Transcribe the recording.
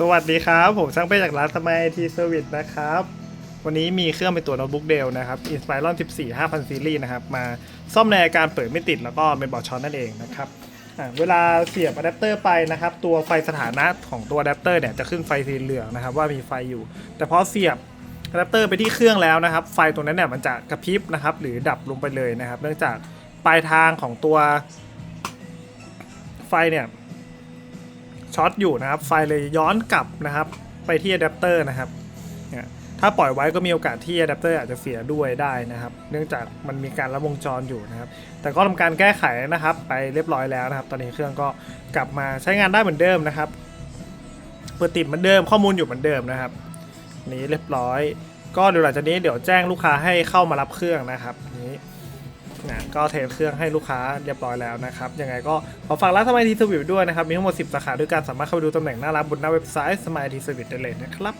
สวัสดีครับ ผมช่างเป้จากร้านสมัยไอทีเซอร์วิสนะครับ วันนี้มีเครื่องเป็นตัวโน้ตบุ๊กเดลนะครับ Inspiron 14 5000 ซีรีส์นะครับ มาซ่อมในอาการเปิดไม่ติดแล้วก็เป็นบอร์ดช็อตนั่นเองนะครับเวลาเสียบอะแดปเตอร์ไปนะครับ ตัวไฟสถานะของตัวอะแดปเตอร์เนี่ยจะขึ้นไฟสีเหลืองนะครับ ว่ามีไฟอยู่ แต่พอเสียบอะแดปเตอร์ไปที่เครื่องแล้วนะครับ ไฟตรงนั้นเนี่ยมันจะกระพริบนะครับ หรือดับลงไปเลยนะครับ เนื่องจากปลายทางของตัวไฟเนี่ย ช็อตอยู่นะครับ ไฟเลยย้อนกลับนะครับ ไปที่อะแดปเตอร์นะครับถ้าปล่อยไว้ก็มีโอกาสที่อะแดปเตอร์อาจจะเสียด้วยได้นะครับ เนื่องจากมันมีการลัดวงจรอยู่นะครับ แต่ก็ทำการแก้ไขนะครับ ไปเรียบร้อยแล้วนะครับ ตอนนี้เครื่องก็กลับมาใช้งานได้เหมือนเดิมนะครับ เปิดติดเหมือนเดิมข้อมูลอยู่เหมือนเดิมนะครับ นี้เรียบร้อย ก็เดี๋ยวหลังจากนี้เดี๋ยวแจ้งลูกค้าให้เข้ามารับเครื่องนะครับ นะก็เทสเครื่องให้ลูกค้าเรียบร้อยแล้วนะครับ ยังไงก็ขอฝากร้านสมัยทีสวิตด้วยนะครับ มีทั้งหมด 10 สาขาด้วยกันสามารถเข้าไปดูตำแหน่งหน้าร้านบนหน้าเว็บไซต์สมัยทีสวิตได้เลยนะครับ